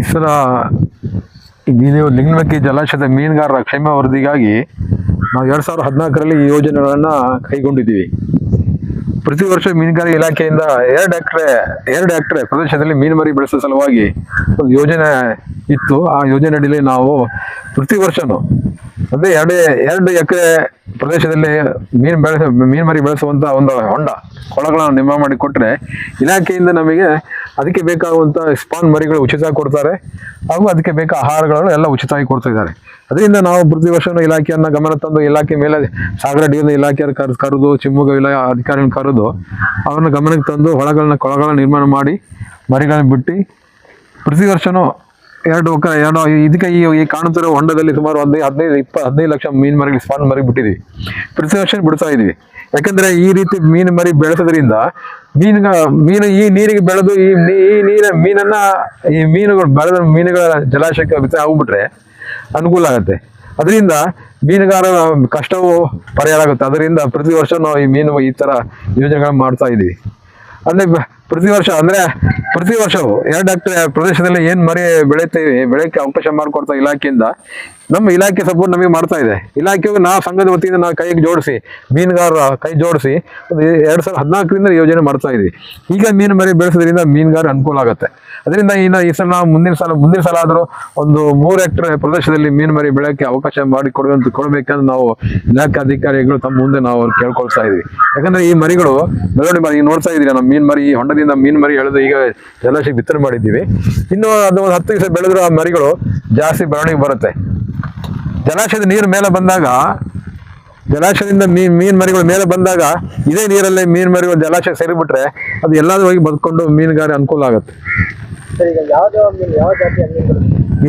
ಈ ಸಲ ಇದು ಜಲಾಶಯದ ಮೀನುಗಾರರ ಕ್ಷೇಮ ವರದಿಗಾಗಿ ನಾವು ಎರಡು ಸಾವಿರದ ಹದಿನಾಲ್ಕರಲ್ಲಿ ಈ ಯೋಜನೆಗಳನ್ನು ಕೈಗೊಂಡಿದ್ದೀವಿ. ಪ್ರತಿ ವರ್ಷ ಮೀನುಗಾರಿಕೆ ಇಲಾಖೆಯಿಂದ ಎರಡು ಎಕರೆ ಎರಡು ಎಕರೆ ಪ್ರದೇಶದಲ್ಲಿ ಮೀನು ಮರಿ ಬೆಳೆಸೋ ಸಲುವಾಗಿ ಒಂದು ಯೋಜನೆ ಇತ್ತು. ಆ ಯೋಜನೆ ಅಡಿಯಲ್ಲಿ ನಾವು ಪ್ರತಿ ವರ್ಷನೂ ಅಂದ್ರೆ ಎರಡು ಎರಡು ಎಕರೆ ಪ್ರದೇಶದಲ್ಲಿ ಮೀನು ಬೆಳೆಸ, ಮೀನು ಮರಿ ಬೆಳೆಸುವಂತ ಒಂದು ಹೊಂಡ, ಕೊಳಗಳನ್ನು ನಿರ್ಮಾಣ ಮಾಡಿ ಕೊಟ್ಟರೆ ಇಲಾಖೆಯಿಂದ ನಮಗೆ ಅದಕ್ಕೆ ಬೇಕಾಗುವಂತ ಸ್ಪಾನ್ ಮರಿಗಳು ಉಚಿತವಾಗಿ ಕೊಡ್ತಾರೆ ಹಾಗೂ ಅದಕ್ಕೆ ಬೇಕಾ ಆಹಾರಗಳನ್ನು ಎಲ್ಲ ಉಚಿತವಾಗಿ ಕೊಡ್ತಾ ಇದ್ದಾರೆ. ಅದರಿಂದ ನಾವು ಪ್ರತಿ ವರ್ಷವೂ ಇಲಾಖೆಯನ್ನು ಗಮನ ತಂದು ಇಲಾಖೆ ಮೇಲೆ ಸಾಗರ ಡಿವಿಷನ್ ಇಲಾಖೆಯ ಕರ್, ಕರೆದು, ಶಿವಮೊಗ್ಗ ಇಲಾ ಅಧಿಕಾರಿಗಳನ್ನ ಕರೆದು ಅವ್ರನ್ನ ಗಮನಕ್ಕೆ ತಂದು ಹೊಳಗಳನ್ನ ಕೊಳಗಳನ್ನ ನಿರ್ಮಾಣ ಮಾಡಿ ಮರಿಗಳನ್ನ ಬಿಟ್ಟು ಪ್ರತಿ ವರ್ಷನೂ ಎರಡು ಎರಡು ಇದಕ್ಕೆ ಈ ಕಾಣುತ್ತಿರೋ ಹೊಂಡದಲ್ಲಿ ಸುಮಾರು ಒಂದು ಹದಿನೈದು ಇಪ್ಪ ಹದಿನೈದು ಲಕ್ಷ ಮೀನು ಮರಿ ಸ್ಪಾನ್ ಮರಿ ಬಿಟ್ಟಿದ್ದೀವಿ ವರ್ಷ ಬಿಡ್ತಾ ಇದೀವಿ. ಯಾಕಂದ್ರೆ ಈ ರೀತಿ ಮೀನು ಮರಿ ಬೆಳೆಸೋದ್ರಿಂದ ಮೀನುಗ ಮೀನು ಈ ನೀರಿಗೆ ಬೆಳೆದು ಈ ನೀರ ಮೀನನ್ನ ಈ ಮೀನುಗಳು ಬೆಳೆದ ಮೀನುಗಳ ಜಲಾಶಯಕ್ಕೆ ಬಿತ್ತ ಆಗ್ಬಿಟ್ರೆ ಅನುಕೂಲ ಆಗುತ್ತೆ. ಅದರಿಂದ ಮೀನುಗಾರರ ಕಷ್ಟವು ಪರಿಹಾರ ಆಗುತ್ತೆ. ಅದರಿಂದ ಪ್ರತಿ ವರ್ಷ ನಾವು ಈ ಮೀನು ಈ ತರ ಯೋಜನೆಗಳನ್ನ ಮಾಡ್ತಾ ಇದೀವಿ. ಅಂದ್ರೆ ಪ್ರತಿ ವರ್ಷ ಅಂದ್ರೆ ಪ್ರತಿ ವರ್ಷವೂ ಎರಡು ಹೆಕ್ಟೇರ್ ಪ್ರದೇಶದಲ್ಲಿ ಏನ್ ಮರಿ ಬೆಳೀತೀವಿ ಬೆಳೆಯಕ್ಕೆ ಅವಕಾಶ ಮಾಡಿಕೊಡ್ತಾ ಇಲಾಖೆಯಿಂದ ನಮ್ಮ ಇಲಾಖೆ ಸಪೋರ್ಟ್ ನಮಗೆ ಮಾಡ್ತಾ ಇದೆ. ಇಲಾಖೆಗೂ ನಾವು ಸಂಘದ ವತಿಯಿಂದ ನಾವು ಕೈಗೆ ಜೋಡಿಸಿ, ಮೀನುಗಾರರ ಕೈ ಜೋಡಿಸಿ ಎರಡ್ ಸಾವಿರದ ಹದಿನಾಲ್ಕರಿಂದ ಯೋಜನೆ ಮಾಡ್ತಾ ಇದೀವಿ. ಈಗ ಮೀನು ಮರಿ ಬೆಳೆಸೋದ್ರಿಂದ ಮೀನುಗಾರ ಅನುಕೂಲ ಆಗುತ್ತೆ. ಅದರಿಂದ ಇನ್ನು ಈ ಸಲ ಮುಂದಿನ ಸಲ ಮುಂದಿನ ಸಲ ಆದರೂ ಒಂದು ಮೂರು ಹೆಕ್ಟರ್ ಪ್ರದೇಶದಲ್ಲಿ ಮೀನು ಮರಿ ಬೆಳೆಯೋಕ್ಕೆ ಅವಕಾಶ ಮಾಡಿ ಕೊಡುವಂತ ಕೊಡಬೇಕಂದ್ರೆ ನಾವು ಇಲಾಖೆ ಅಧಿಕಾರಿಗಳು ತಮ್ಮ ಮುಂದೆ ನಾವು ಕೇಳ್ಕೊಳ್ತಾ ಇದ್ವಿ. ಯಾಕಂದ್ರೆ ಈ ಮರಿಗಳು, ಬೆಳವಣಿಗೆ ಮರಿ ನೋಡ್ತಾ ಇದ್ದೀರಿ, ನಮ್ಮ ಮೀನು ಮರಿ ಹೊಂಡದಿಂದ ಮೀನು ಮರಿ ಎಳೆದು ಈಗ ಜಲಾಶಯ ಬಿತ್ತನೆ ಮಾಡಿದ್ದೀವಿ. ಇನ್ನು ಅದು ಒಂದು ಹತ್ತು ದಿವಸ ಬೆಳೆದ್ರೆ ಆ ಮರಿಗಳು ಜಾಸ್ತಿ ಬೆಳವಣಿಗೆ ಬರುತ್ತೆ. ಜಲಾಶಯದ ನೀರು ಮೇಲೆ ಬಂದಾಗ ಜಲಾಶಯದಿಂದ ಮೀನ್ ಮೀನ್ ಮರಿಗಳು ಮೇಲೆ ಬಂದಾಗ ಇದೇ ನೀರಲ್ಲೇ ಮೀನ್ ಮರಿಗಳು ಜಲಾಶಯ ಸೇರಿಬಿಟ್ರೆ ಅದು ಎಲ್ಲಾದ್ರೂ ಹೋಗಿ ಬದುಕೊಂಡು ಮೀನುಗಾರ ಅನುಕೂಲ ಆಗುತ್ತೆ.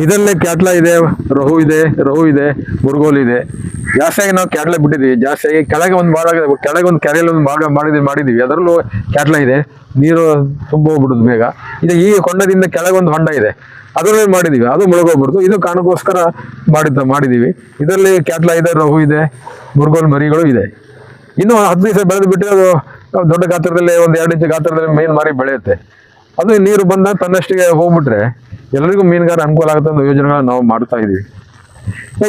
ಇದರಲ್ಲೇ ಕ್ಯಾಟ್ಲಾ ಇದೆ ರಹು ಇದೆ ರಹು ಇದೆ ಮುರುಗೋಲ್ ಇದೆ. ಜಾಸ್ತಿಯಾಗಿ ನಾವು ಕ್ಯಾಟ್ಲಾ ಬಿಟ್ಟಿದ್ದೀವಿ. ಜಾಸ್ತಿಯಾಗಿ ಕೆಳಗೆ ಒಂದು ಭಾಗ ಕೆಳಗೆ ಒಂದು ಕೆರೆಯಲ್ಲಿ ಒಂದು ಭಾಗ ಮಾಡಿದ್ವಿ ಮಾಡಿದ್ದೀವಿ. ಅದರಲ್ಲೂ ಕ್ಯಾಟ್ಲಾ ಇದೆ. ನೀರು ತುಂಬ ಹೋಗ್ಬಿಡುದು ಬೇಗ. ಇದೆ ಈ ಹೊಂಡದಿಂದ ಕೆಳಗೆ ಒಂದು ಹೊಂಡ ಇದೆ. ಅದರಲ್ಲಿ ಮಾಡಿದ್ದೀವಿ ಅದು ಮುಳುಗೋಗ್ಬಿಡ್ತು. ಇದು ಕಾರಣಕ್ಕೋಸ್ಕರ ಮಾಡಿದ್ದ ಮಾಡಿದ್ದೀವಿ ಇದರಲ್ಲಿ ಕ್ಯಾಟ್ಲಾ ಇದೆ ರಹು ಇದೆ. ಮುರುಗೋಲ್ ಮರಿಗಳು ಇದೆ. ಇನ್ನು ಹತ್ತು ದಿವಸ ಬೆಳೆದು ಬಿಟ್ಟರೆ ಅದು ದೊಡ್ಡ ಗಾತ್ರದಲ್ಲಿ ಒಂದು ಎರಡು ಇಂಚು ಗಾತ್ರದಲ್ಲಿ ಮೀನು ಮಾರಿ ಬೆಳೆಯುತ್ತೆ. ಅದು ನೀರು ಬಂದ ತನ್ನಷ್ಟಿಗೆ ಹೋಗ್ಬಿಟ್ರೆ ಎಲ್ಲರಿಗೂ ಮೀನುಗಾರ ಅನುಕೂಲ ಆಗುತ್ತೆ ಅನ್ನೋ ಯೋಜನೆಗಳನ್ನ ನಾವು ಮಾಡ್ತಾ ಇದೀವಿ.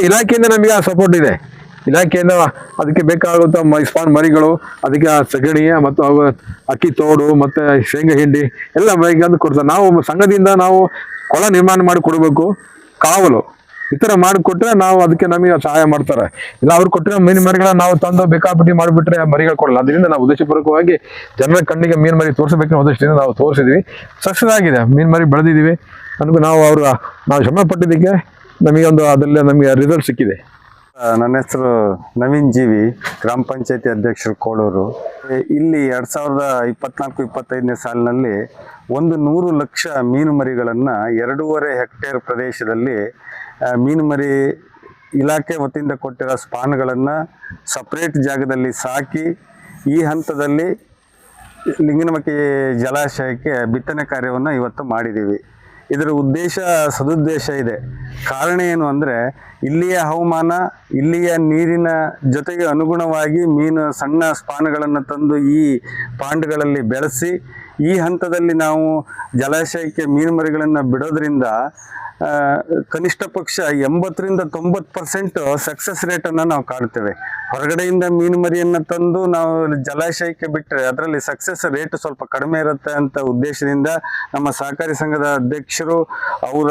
ಇಲಾಖೆಯಿಂದ ನಮಗೆ ಆ ಸಪೋರ್ಟ್ ಇದೆ. ಇಲಾಖೆಯಿಂದ ಅದಕ್ಕೆ ಬೇಕಾಗುವಂಥ ಸ್ಪಾನ್ ಮರಿಗಳು, ಅದಕ್ಕೆ ಆ ಸಗಣಿ ಮತ್ತು ಅವು ಅಕ್ಕಿ ತೋಡು ಮತ್ತೆ ಶೇಂಗಾ ಹಿಂಡಿ ಎಲ್ಲ ಮೈಗಂದು ಕೊಡ್ತಾರೆ. ನಾವು ಸಂಘದಿಂದ ನಾವು ಕೊಳ ನಿರ್ಮಾಣ ಮಾಡಿ ಕೊಡಬೇಕು. ಕಾವಲು. ಈ ಥರ ಮಾಡಿಕೊಟ್ರೆ ನಾವು ಅದಕ್ಕೆ ನಮಗೆ ಸಹಾಯ ಮಾಡ್ತಾರೆ. ಇಲ್ಲ, ಅವ್ರು ಕೊಟ್ಟಿರೋ ಮೀನು ಮರಿಗಳನ್ನ ನಾವು ತಂದು ಬೇಕಾಬಿಟ್ಟಿ ಮಾಡಿಬಿಟ್ರೆ ಮರಿಗಳು ಕೊಡಲ್ಲ. ಅದರಿಂದ ನಾವು ಉದ್ದೇಶಪೂರ್ವಕವಾಗಿ ಜನರ ಕಣ್ಣಿಗೆ ಮೀನು ಮರಿ ತೋರಿಸಬೇಕನ್ನೋ ಉದ್ದೇಶದಿಂದ ನಾವು ತೋರಿಸಿದ್ವಿ. ಸಕ್ಸಸ್ ಆಗಿದೆ. ಮೀನು ಮರಿ ಬೆಳೆದಿದ್ದೀವಿ ನನಗೂ ನಾವು ಅವರು, ನಾವು ಶ್ರಮ ಪಟ್ಟಿದ್ದಕ್ಕೆ ನಮಗೆ ಒಂದು ಅದರಲ್ಲಿ ನಮಗೆ ರಿಸಲ್ಟ್ ಸಿಕ್ಕಿದೆ. ನನ್ನ ಹೆಸರು ನವೀನ್ ಜೀವಿ, ಗ್ರಾಮ ಪಂಚಾಯತಿ ಅಧ್ಯಕ್ಷರು ಕೋಳೂರು. ಇಲ್ಲಿ ಎರಡ್ ಸಾವಿರದ ಇಪ್ಪತ್ನಾಲ್ಕು, ಇಪ್ಪತ್ತೈದನೇ ಸಾಲಿನಲ್ಲಿ ಒಂದು ನೂರು ಲಕ್ಷ ಮೀನು ಮರಿಗಳನ್ನು ಎರಡೂವರೆ ಹೆಕ್ಟೇರ್ ಪ್ರದೇಶದಲ್ಲಿ ಮೀನು ಮರಿ ಇಲಾಖೆ ವತಿಯಿಂದ ಕೊಟ್ಟಿರೋ ಸ್ಪಾನ್ಗಳನ್ನು ಸಪ್ರೇಟ್ ಜಾಗದಲ್ಲಿ ಸಾಕಿ, ಈ ಹಂತದಲ್ಲಿ ಲಿಂಗನಮಕ್ಕಿ ಜಲಾಶಯಕ್ಕೆ ಬಿತ್ತನೆ ಕಾರ್ಯವನ್ನು ಇವತ್ತು ಮಾಡಿದ್ದೀವಿ ಇದರ ಉದ್ದೇಶ, ಸದುದ್ದೇಶ ಇದೆ. ಕಾರಣ ಏನು ಅಂದರೆ, ಇಲ್ಲಿಯ ಹವಾಮಾನ, ಇಲ್ಲಿಯ ನೀರಿನ ಜೊತೆಗೆ ಅನುಗುಣವಾಗಿ ಮೀನು, ಸಣ್ಣ ಸ್ಪಾನ್ಗಳನ್ನು ತಂದು ಈ ಪಾಂಡ್ಗಳಲ್ಲಿ ಬೆಳೆಸಿ, ಈ ಹಂತದಲ್ಲಿ ನಾವು ಜಲಾಶಯಕ್ಕೆ ಮೀನು ಮರಿಗಳನ್ನು ಬಿಡೋದ್ರಿಂದ ಕನಿಷ್ಠ ಪಕ್ಷ ಎಂಬತ್ತರಿಂದ ತೊಂಬತ್ತು ಪರ್ಸೆಂಟ್ ಸಕ್ಸಸ್ ರೇಟನ್ನು ನಾವು ಕಾಣ್ತೇವೆ. ಹೊರಗಡೆಯಿಂದ ಮೀನು ಮರಿಯನ್ನು ತಂದು ನಾವು ಜಲಾಶಯಕ್ಕೆ ಬಿಟ್ಟರೆ ಅದರಲ್ಲಿ ಸಕ್ಸಸ್ ರೇಟ್ ಸ್ವಲ್ಪ ಕಡಿಮೆ ಇರುತ್ತೆ ಅಂತ ಉದ್ದೇಶದಿಂದ ನಮ್ಮ ಸಹಕಾರಿ ಸಂಘದ ಅಧ್ಯಕ್ಷರು, ಅವರ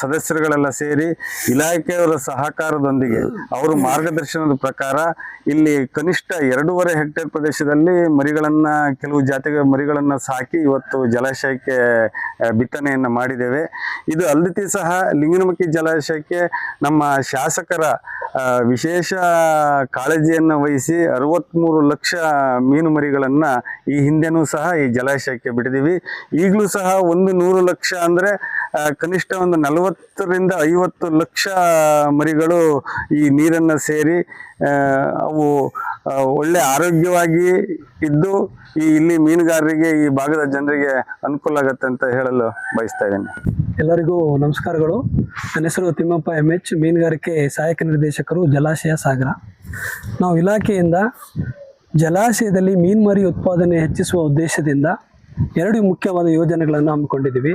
ಸದಸ್ಯರುಗಳೆಲ್ಲ ಸೇರಿ ಇಲಾಖೆಯವರ ಸಹಕಾರದೊಂದಿಗೆ ಅವರ ಮಾರ್ಗದರ್ಶನದ ಪ್ರಕಾರ ಇಲ್ಲಿ ಕನಿಷ್ಠ ಎರಡೂವರೆ ಹೆಕ್ಟೇರ್ ಪ್ರದೇಶದಲ್ಲಿ ಮರಿಗಳನ್ನು, ಕೆಲವು ಜಾತಿಗಳ ಮರಿಗಳನ್ನು ಸಾಕಿ ಇವತ್ತು ಜಲಾಶಯಕ್ಕೆ ಬಿತ್ತನೆಯನ್ನು ಮಾಡಿದ್ದೇವೆ. ಇದು ಅಲ್ಲದೆ ಸಹ ಲಿಂಗನಮಕ್ಕಿ ಜಲಾಶಯಕ್ಕೆ ನಮ್ಮ ಶಾಸಕರ ವಿಶೇಷ ಕಾಳಜಿಯನ್ನು ವಹಿಸಿ ಅರವತ್ತ್ಮೂರು ಲಕ್ಷ ಮೀನು ಮರಿಗಳನ್ನು ಈ ಹಿಂದೆನೂ ಸಹ ಈ ಜಲಾಶಯಕ್ಕೆ ಬಿಟ್ಟಿದ್ದೀವಿ ಈಗಲೂ ಸಹ ಒಂದು ನೂರು ಲಕ್ಷ ಅಂದರೆ ಕನಿಷ್ಠ ಒಂದು ನಲವತ್ತರಿಂದ ಐವತ್ತು ಲಕ್ಷ ಮರಿಗಳು ಈ ನೀರನ್ನು ಸೇರಿ ಅವು ಒಳ್ಳೆ ಆರೋಗ್ಯವಾಗಿ ಇದ್ದು ಈ ಇಲ್ಲಿ ಮೀನುಗಾರರಿಗೆ, ಈ ಭಾಗದ ಜನರಿಗೆ ಅನುಕೂಲ ಆಗುತ್ತೆ ಅಂತ ಹೇಳಲು ಬಯಸ್ತಾ ಇದ್ದೇನೆ. ಎಲ್ಲರಿಗೂ ನಮಸ್ಕಾರಗಳು. ನನ್ನ ಹೆಸರು ತಿಮ್ಮಪ್ಪ ಎಂ ಎಚ್ ಮೀನುಗಾರಿಕೆ ಸಹಾಯಕ ನಿರ್ದೇಶಕರು ಜಲಾಶಯ ಸಾಗರ. ನಾವು ಇಲಾಖೆಯಿಂದ ಜಲಾಶಯದಲ್ಲಿ ಮೀನುಮರಿ ಉತ್ಪಾದನೆ ಹೆಚ್ಚಿಸುವ ಉದ್ದೇಶದಿಂದ ಎರಡು ಮುಖ್ಯವಾದ ಯೋಜನೆಗಳನ್ನು ಹಮ್ಮಿಕೊಂಡಿದ್ದೀವಿ.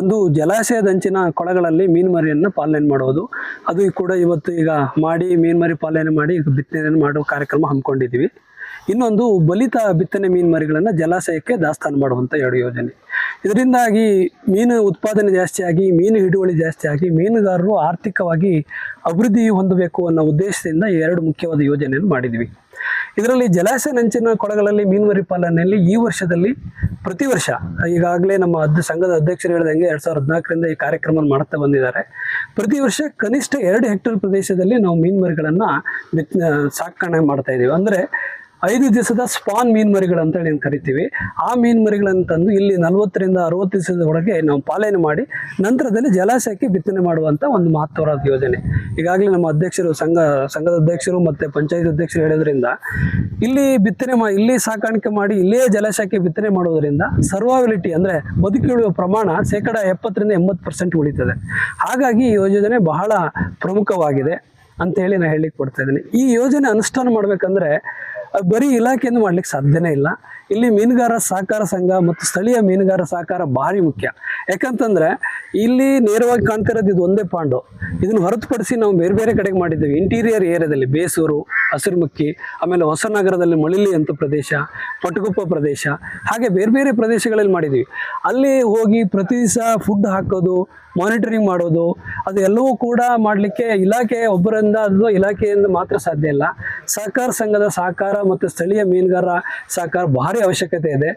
ಒಂದು ಜಲಾಶಯದಂಚಿನ ಕೊಳಗಳಲ್ಲಿ ಮೀನು ಮರಿಯನ್ನು ಪಾಲನೆ ಮಾಡುವುದು. ಅದು ಕೂಡ ಇವತ್ತು ಈಗ ಮಾಡಿ ಮೀನು ಮರಿ ಪಾಲನೆ ಮಾಡಿ ಬಿತ್ತನೆಯನ್ನು ಮಾಡೋ ಮಾಡುವ ಕಾರ್ಯಕ್ರಮ ಹಮ್ಮಿಕೊಂಡಿದ್ದೀವಿ. ಇನ್ನೊಂದು ಬಲಿತ ಬಿತ್ತನೆ ಮೀನು ಮರಿಗಳನ್ನು ಜಲಾಶಯಕ್ಕೆ ದಾಸ್ತಾನು ಮಾಡುವಂಥ ಎರಡು ಯೋಜನೆ. ಇದರಿಂದಾಗಿ ಮೀನು ಉತ್ಪಾದನೆ ಜಾಸ್ತಿಯಾಗಿ ಮೀನು ಹಿಡುವಳಿ ಜಾಸ್ತಿಯಾಗಿ ಮೀನುಗಾರರು ಆರ್ಥಿಕವಾಗಿ ಅಭಿವೃದ್ಧಿ ಹೊಂದಬೇಕು ಅನ್ನೋ ಉದ್ದೇಶದಿಂದ ಎರಡು ಮುಖ್ಯವಾದ ಯೋಜನೆಯನ್ನು ಮಾಡಿದ್ವಿ ಇದರಲ್ಲಿ ಜಲಾಶಯ ನಂಚಿನ ಕೊಳಗಳಲ್ಲಿ ಮೀನುವರಿ ಪಾಲನೆಯಲ್ಲಿ ಈ ವರ್ಷದಲ್ಲಿ ಪ್ರತಿ ವರ್ಷ, ಈಗಾಗಲೇ ನಮ್ಮ ಅದ್, ಸಂಘದ ಅಧ್ಯಕ್ಷರು ಹೇಳಿದಂಗೆ ಎರಡು ಸಾವಿರದ ಹದಿನಾಲ್ಕರಿಂದ ಈ ಕಾರ್ಯಕ್ರಮ ಮಾಡ್ತಾ ಬಂದಿದ್ದಾರೆ. ಪ್ರತಿ ವರ್ಷ ಕನಿಷ್ಠ ಎರಡು ಹೆಕ್ಟೇರ್ ಪ್ರದೇಶದಲ್ಲಿ ನಾವು ಮೀನುಮರಿಗಳನ್ನು ಸಾಕಣೆ ಮಾಡ್ತಾ ಇದ್ದೀವಿ ಅಂದರೆ ಐದು ದಿವಸದ ಸ್ಪಾನ್ ಮೀನು ಮರಿಗಳು ಅಂತೇಳಿ ಏನು ಕರಿತೀವಿ. ಆ ಮೀನು ಮರಿಗಳನ್ನು ತಂದು ಇಲ್ಲಿ ನಲವತ್ತರಿಂದ ಅರವತ್ತು ದಿವಸದ ಒಳಗೆ ನಾವು ಪಾಲನೆ ಮಾಡಿ, ನಂತರದಲ್ಲಿ ಜಲಾಶಯಕ್ಕೆ ಬಿತ್ತನೆ ಮಾಡುವಂಥ ಒಂದು ಮಹತ್ವವಾದ ಯೋಜನೆ. ಈಗಾಗಲೇ ನಮ್ಮ ಅಧ್ಯಕ್ಷರು, ಸಂಘ, ಸಂಘದ ಅಧ್ಯಕ್ಷರು ಮತ್ತು ಪಂಚಾಯತ್ ಅಧ್ಯಕ್ಷರು ಹೇಳೋದ್ರಿಂದ, ಇಲ್ಲಿ ಬಿತ್ತನೆ ಮಾ, ಇಲ್ಲಿ ಸಾಕಾಣಿಕೆ ಮಾಡಿ ಇಲ್ಲೇ ಜಲಾಶಯಕ್ಕೆ ಬಿತ್ತನೆ ಮಾಡೋದರಿಂದ ಸರ್ವಾಬಿಲಿಟಿ ಅಂದರೆ ಬದುಕಿಳುವ ಪ್ರಮಾಣ ಶೇಕಡ ಎಪ್ಪತ್ತರಿಂದ ಎಂಬತ್ತು ಪರ್ಸೆಂಟ್ ಉಳಿತದೆ. ಹಾಗಾಗಿ ಈ ಯೋಜನೆ ಬಹಳ ಪ್ರಮುಖವಾಗಿದೆ ಅಂತ ಹೇಳಿ ನಾನು ಹೇಳಿಕ್ ಕೊಡ್ತಾ ಇದ್ದೀನಿ. ಈ ಯೋಜನೆ ಅನುಷ್ಠಾನ ಮಾಡಬೇಕಂದ್ರೆ ಬರೀ ಇಲಾಖೆಯಿಂದ ಮಾಡ್ಲಿಕ್ಕೆ ಸಾಧ್ಯನೇ ಇಲ್ಲ. ಇಲ್ಲಿ ಮೀನುಗಾರ ಸಹಕಾರ ಸಂಘ ಮತ್ತು ಸ್ಥಳೀಯ ಮೀನುಗಾರ ಸಹಕಾರ ಭಾರಿ ಮುಖ್ಯ. ಯಾಕಂತಂದ್ರೆ ಇಲ್ಲಿ ನೇರವಾಗಿ ಕಾಣ್ತಿರೋದು ಇದು ಒಂದೇ ಪಾಂಡು ಇದನ್ನು ಹೊರತುಪಡಿಸಿ ನಾವು ಬೇರೆ ಬೇರೆ ಕಡೆಗೆ ಮಾಡಿದ್ದೇವೆ. ಇಂಟೀರಿಯರ್ ಏರಿಯಾದಲ್ಲಿ ಬೇಸೂರು, ಹಸಿರುಮಕ್ಕಿ, ಆಮೇಲೆ ಹೊಸನಗರದಲ್ಲಿ ಮಳಿಲಿ ಅಂತ ಪ್ರದೇಶ, ಪಟಗುಪ್ಪ ಪ್ರದೇಶ, ಹಾಗೆ ಬೇರೆ ಬೇರೆ ಪ್ರದೇಶಗಳಲ್ಲಿ ಮಾಡಿದ್ವಿ ಅಲ್ಲಿ ಹೋಗಿ ಪ್ರತಿ ದಿವಸ ಫುಡ್ ಹಾಕೋದು ಮಾನಿಟರಿಂಗ್ ಮಾಡೋದು, ಅದು ಎಲ್ಲವೂ ಕೂಡ ಮಾಡಲಿಕ್ಕೆ ಇಲಾಖೆ ಒಬ್ಬರಿಂದ ಅದು ಇಲಾಖೆಯಿಂದ ಮಾತ್ರ ಸಾಧ್ಯ ಇಲ್ಲ. ಸಹಕಾರ ಸಂಘದ ಸಹಕಾರ ಮತ್ತು ಸ್ಥಳೀಯ ಮೀನುಗಾರರ ಸಹಕಾರ ಭಾರಿ ಅವಶ್ಯಕತೆ ಇದೆ.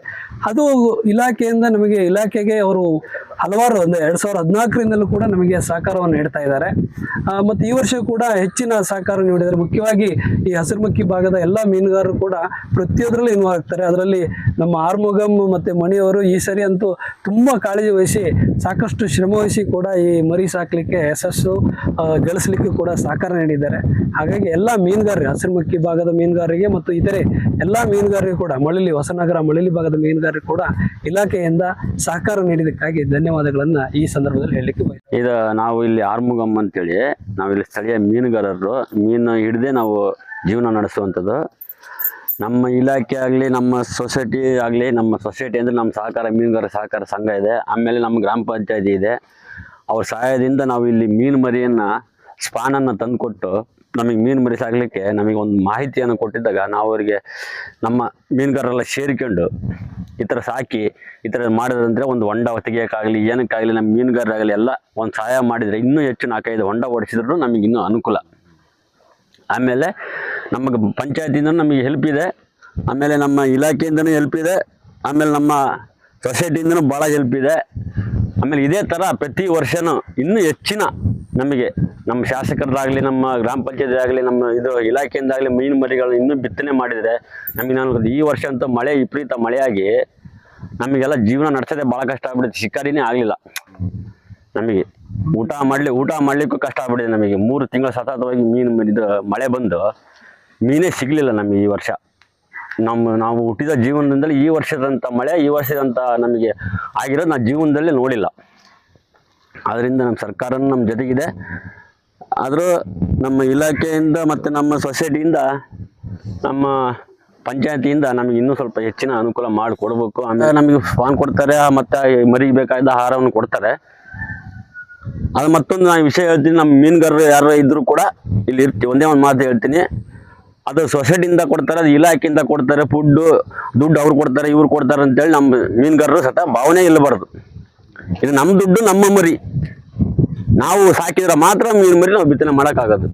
ಅದು ಇಲಾಖೆಯಿಂದ ನಮಗೆ ಇಲಾಖೆಗೆ ಅವರು ಹಲವಾರು ಒಂದು ಎರಡು ಸಾವಿರದ ಹದಿನಾಲ್ಕರಿಂದಲೂ ಕೂಡ ನಮಗೆ ಸಹಕಾರವನ್ನು ನೀಡ್ತಾ ಇದ್ದಾರೆ. ಮತ್ತು ಈ ವರ್ಷ ಕೂಡ ಹೆಚ್ಚಿನ ಸಹಕಾರ ನೀಡಿದ್ದಾರೆ ಮುಖ್ಯವಾಗಿ ಈ ಹಸಿರುಮಕ್ಕಿ ಭಾಗದ ಎಲ್ಲ ಮೀನುಗಾರರು ಕೂಡ ಪ್ರತಿಯೊಂದರಲ್ಲೂ ಇನ್ವಾಲ್ವ್ ಆಗ್ತಾರೆ. ಅದರಲ್ಲಿ ನಮ್ಮ ಆರ್ಮುಗಮ್ ಮತ್ತು ಮಣಿಯವರು ಈ ಸರಿ ಅಂತೂ ತುಂಬ ಕಾಳಜಿ ವಹಿಸಿ ಸಾಕಷ್ಟು ಶ್ರಮವಹಿಸಿ ಕೂಡ ಈ ಮರಿ ಸಾಕಲಿಕ್ಕೆ ಯಶಸ್ಸು ಗಳಿಸಲಿಕ್ಕೆ ಕೂಡ ಸಹಕಾರ ನೀಡಿದ್ದಾರೆ. ಹಾಗಾಗಿ ಎಲ್ಲ ಮೀನುಗಾರರಿಗೆ ಹಸಿರುಮಕ್ಕಿ ಭಾಗದ ಮೀನುಗಾರರಿಗೆ ಮತ್ತು ಇತರೆ ಎಲ್ಲ ಮೀನುಗಾರರಿಗೆ ಕೂಡ, ಮಳಲಿ, ಹೊಸನಗರ ಮಳಲಿ ಭಾಗದ ಮೀನುಗಾರರಿಗೆ ಕೂಡ ಇಲಾಖೆಯಿಂದ ಸಹಕಾರ ನೀಡಿದ್ದಕ್ಕಾಗಿ ಧನ್ಯವಾದಗಳನ್ನು ಈ ಸಂದರ್ಭದಲ್ಲಿ ಹೇಳಲಿಕ್ಕೆ ಬಯಸ್ತೀವಿ ಇದು ನಾವು ಇಲ್ಲಿ ಆರ್ಮುಗಮ್ ಅಂತೇಳಿ, ನಾವಿಲ್ಲಿ ಸ್ಥಳೀಯ ಮೀನುಗಾರರು, ಮೀನು ಹಿಡಿದೇ ನಾವು ಜೀವನ ನಡೆಸುವಂಥದ್ದು. ನಮ್ಮ ಇಲಾಖೆ ಆಗಲಿ, ನಮ್ಮ ಸೊಸೈಟಿ ಆಗಲಿ, ನಮ್ಮ ಸೊಸೈಟಿ ಅಂದರೆ ನಮ್ಮ ಸಹಕಾರ, ಮೀನುಗಾರ ಸಹಕಾರ ಸಂಘ ಇದೆ. ಆಮೇಲೆ ನಮ್ಮ ಗ್ರಾಮ ಪಂಚಾಯತಿ ಇದೆ. ಅವ್ರ ಸಹಾಯದಿಂದ ನಾವು ಇಲ್ಲಿ ಮೀನು ಮರಿಯನ್ನು, ಸ್ಪಾನನ್ನು ತಂದುಕೊಟ್ಟು ನಮಗೆ ಮೀನು ಮರಿ ಸಾಕಲಿಕ್ಕೆ ನಮಗೆ ಒಂದು ಮಾಹಿತಿಯನ್ನು ಕೊಟ್ಟಿದ್ದಾಗ ನಾವು ಅವರಿಗೆ ನಮ್ಮ ಮೀನುಗಾರರೆಲ್ಲ ಸೇರಿಕೊಂಡು ಈ ಥರ ಸಾಕಿ, ಈ ಥರ ಮಾಡಿದ್ರಂದರೆ ಒಂದು ಹೊಂಡ ತೆಗಿಯೋಕ್ಕಾಗಲಿ, ಏನಕ್ಕಾಗಲಿ, ನಮ್ಮ ಮೀನುಗಾರರಾಗಲಿ ಎಲ್ಲ ಒಂದು ಸಹಾಯ ಮಾಡಿದರೆ ಇನ್ನೂ ಹೆಚ್ಚು ನಾಲ್ಕೈದು ಹೊಂಡ ಓಡಿಸಿದ್ರು ನಮಗೆ ಇನ್ನೂ ಅನುಕೂಲ. ಆಮೇಲೆ ನಮಗೆ ಪಂಚಾಯತಿಯಿಂದ ನಮಗೆ ಹೆಲ್ಪ್ ಇದೆ. ಆಮೇಲೆ ನಮ್ಮ ಇಲಾಖೆಯಿಂದನೂ ಹೆಲ್ಪ್ ಇದೆ. ಆಮೇಲೆ ನಮ್ಮ ಸೊಸೈಟಿಯಿಂದನೂ ಭಾಳ ಹೆಲ್ಪ್ ಇದೆ. ಆಮೇಲೆ ಇದೇ ಥರ ಪ್ರತಿ ವರ್ಷವೂ ಇನ್ನೂ ಹೆಚ್ಚಿನ ನಮಗೆ ನಮ್ಮ ಶಾಸಕರದಾಗಲಿ, ನಮ್ಮ ಗ್ರಾಮ ಪಂಚಾಯತ್ ಆಗಲಿ ನಮ್ಮ ಇದು ಇಲಾಖೆಯಿಂದಾಗಲಿ ಮೀನು ಮರಿಗಳನ್ನ ಇನ್ನೂ ಬಿತ್ತನೆ ಮಾಡಿದರೆ ನಮಗೆ ನಾನು ಈ ವರ್ಷ ಅಂತೂ ಮಳೆ, ವಿಪರೀತ ಮಳೆಯಾಗಿ ನಮಗೆಲ್ಲ ಜೀವನ ನಡೆಸೋದೇ ಭಾಳ ಕಷ್ಟ ಆಗ್ಬಿಡುತ್ತೆ. ಶಿಕಾರಿನೇ ಆಗಲಿಲ್ಲ. ನಮಗೆ ಊಟ ಮಾಡಲಿ, ಊಟ ಮಾಡಲಿಕ್ಕೂ ಕಷ್ಟ ಆಗ್ಬಿಡಿದೆ ನಮಗೆ. ಮೂರು ತಿಂಗಳು ಸತತವಾಗಿ ಮೀನು ಇದು ಮಳೆ ಬಂದು ಮೀನೇ ಸಿಗಲಿಲ್ಲ ನಮಗೆ ಈ ವರ್ಷ. ನಮ್ಮ ನಾವು ಹುಟ್ಟಿದ ಜೀವನದಿಂದಲೇ ಈ ವರ್ಷದಂಥ ಮಳೆ, ಈ ವರ್ಷದಂಥ ನಮಗೆ ಆಗಿರೋದು ನಾವು ಜೀವನದಲ್ಲಿ ನೋಡಿಲ್ಲ. ಆದ್ದರಿಂದ ನಮ್ಮ ಸರ್ಕಾರ ನಮ್ಮ ಜೊತೆಗಿದೆ. ಆದರೂ ನಮ್ಮ ಇಲಾಖೆಯಿಂದ ಮತ್ತು ನಮ್ಮ ಸೊಸೈಟಿಯಿಂದ, ನಮ್ಮ ಪಂಚಾಯತಿಯಿಂದ ನಮಗೆ ಇನ್ನೂ ಸ್ವಲ್ಪ ಹೆಚ್ಚಿನ ಅನುಕೂಲ ಮಾಡಿಕೊಡ್ಬೇಕು. ಆಮೇಲೆ ನಮಗೆ ಫಾನ್ ಕೊಡ್ತಾರೆ, ಮತ್ತು ಮರಿಗೆ ಬೇಕಾದ ಆಹಾರವನ್ನು ಕೊಡ್ತಾರೆ. ಅದು ಮತ್ತೊಂದು ನಾನು ವಿಷಯ ಹೇಳ್ತೀನಿ, ನಮ್ಮ ಮೀನುಗಾರರು ಯಾರು ಇದ್ದರೂ ಕೂಡ ಇಲ್ಲಿ ಇರ್ತೀವಿ. ಒಂದೇ ಒಂದು ಮಾತು ಹೇಳ್ತೀನಿ. ಅದು ಸೊಸೈಟಿಯಿಂದ ಕೊಡ್ತಾರೆ, ಅದು ಇಲಾಖೆಯಿಂದ ಕೊಡ್ತಾರೆ ಫುಡ್ಡು ದುಡ್ಡು ಅವ್ರು ಕೊಡ್ತಾರೆ, ಇವ್ರು ಕೊಡ್ತಾರೆ ಅಂತೇಳಿ ನಮ್ಮ ಮೀನುಗಾರರು ಸತ ಭಾವನೆ ಇಲ್ಲಬಾರ್ದು. ಇದು ನಮ್ಮ ದುಡ್ಡು, ನಮ್ಮ ಮರಿ. ನಾವು ಸಾಕಿದ್ರೆ ಮಾತ್ರ ಮೀನು ಮರಿ ನಾವು ಬಿತ್ತನೆ ಮಾಡೋಕ್ಕಾಗೋದು.